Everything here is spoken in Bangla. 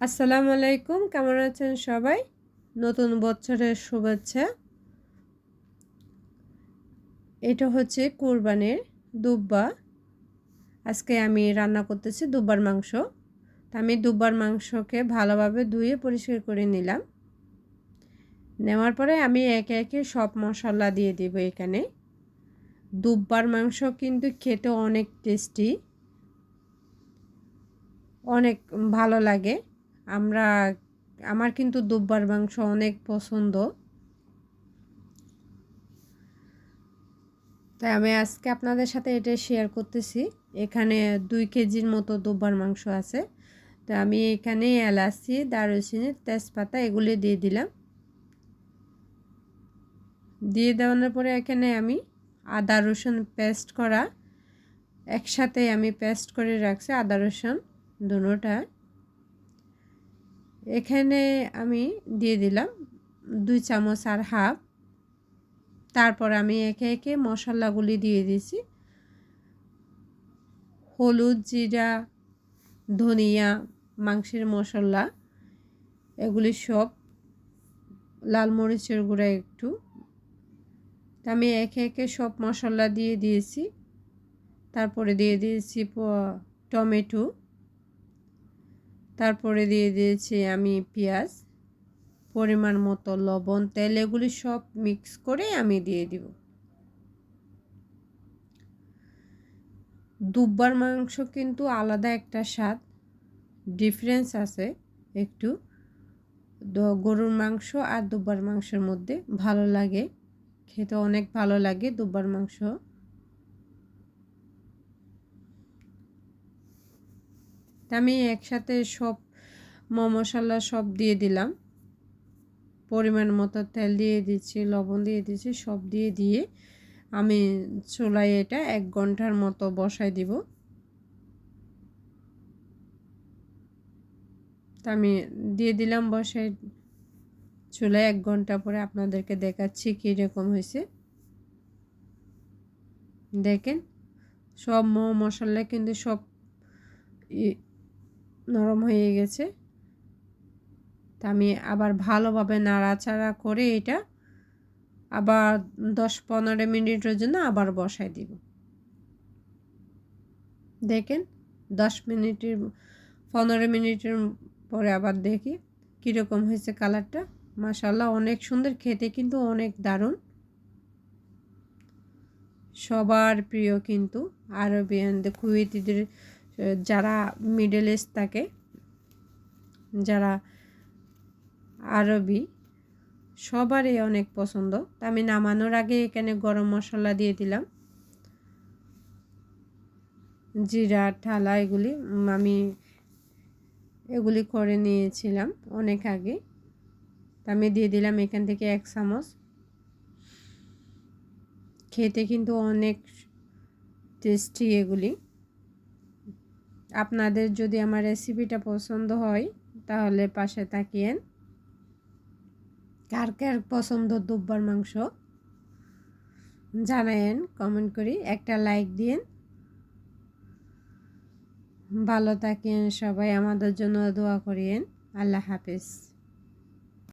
আসসালামু আলাইকুম, কেমন আছেন সবাই? নতুন বছরের শুভেচ্ছা। এটা হচ্ছে কোরবানির দুব্বা। আজকে আমি রান্না করতেছি দুব্বার মাংস। তা আমি দুব্বার মাংসকে ভালোভাবে ধুয়ে পরিষ্কার করে নিলাম। নেওয়ার পরে আমি একে একে সব মশলা দিয়ে দিব এখানে। দুব্বার মাংস কিন্তু খেতে অনেক টেস্টি, অনেক ভালো লাগে। আমরা, আমার কিন্তু দুব্বার মাংস অনেক পছন্দ। তাই আমি আজকে আপনাদের সাথে এটা শেয়ার করতেছি। এখানে দুই কেজির মতো দুব্বার মাংস আছে। তো আমি এখানে এলাচি, দারুচিনি, তেজপাতা এগুলি দিয়ে দিলাম। দিয়ে দেওয়ানোর পরে এখানে আমি আদা, রসুন পেস্ট করা। একসাথে আমি পেস্ট করে রাখছি আদা, রসুন দুটোটা। এখানে আমি দিয়ে দিলাম দুই চামচ আর হাফ। তারপর আমি একে একে মশলাগুলি দিয়ে দিয়েছি। হলুদ, জিরা, ধনিয়া, মাংসের মশলা, এগুলি সব লাল মরিচের গুঁড়া একটু। আমি একে একে সব মশলা দিয়ে দিয়েছি। তারপরে দিয়ে দিয়েছি টমেটো। তারপরে দিয়ে দিয়েছি আমি পেঁয়াজ, পরিমাণ মতো লবণ, তেল, এগুলি সব মিক্স করে আমি দিয়ে দিব। দুব্বার মাংস কিন্তু আলাদা একটা স্বাদ ডিফারেন্স আছে একটু। গরুর মাংস আর দুব্বার মাংসের মধ্যে ভালো লাগে, খেতে অনেক ভালো লাগে দুব্বার মাংস। আমি একসাথে সব মশলা সব দিয়ে দিলাম। পরিমাণ মতো তেল দিয়ে দিচ্ছি, লবণ দিয়ে দিচ্ছি, সব দিয়ে দিয়ে আমি চুলায় এটা এক ঘণ্টার মতো বসাই দিব। তা আমি দিয়ে দিলাম বসাই চুলায় এক ঘণ্টা পরে আপনাদেরকে দেখাচ্ছি কীরকম হয়েছে। দেখেন, সব মশলা কিন্তু সব নরম হয়ে গেছে। তা আমি আবার ভালোভাবে নাড়াচাড়া করে এটা আবার দশ পনেরো মিনিটের জন্য আবার বসাই দিব। দেখেন, দশ মিনিটের, পনেরো মিনিটের পরে আবার দেখি কীরকম হয়েছে কালারটা। মাসাল্লাহ অনেক সুন্দর, খেতে কিন্তু অনেক দারুণ। সবার প্রিয় কিন্তু আরবিয়ান কুয়েতিদের যারা মিডল এজ থাকে, যারা আরবি, সবারই অনেক পছন্দ। তা আমি নামানোর আগে এখানে গরম মশলা দিয়ে দিলাম। জিরা, ঠালা এগুলি আমি এগুলি করে নিয়েছিলাম অনেক আগে। তা আমি দিয়ে দিলাম এখান থেকে এক চামচ। খেতে কিন্তু অনেক টেস্টি এগুলি। আপনাদের যদি আমার রেসিপিটা পছন্দ হয়, তাহলে পাশে তাকিয়েন। কার কার পছন্দ দুব্বার মাংস? জানায়েন কমেন্ট করি, একটা লাইক দিন ভালো থাকেন সবাই, আমাদের জন্য দোয়া করিয়েন। আল্লাহ হাফিজ।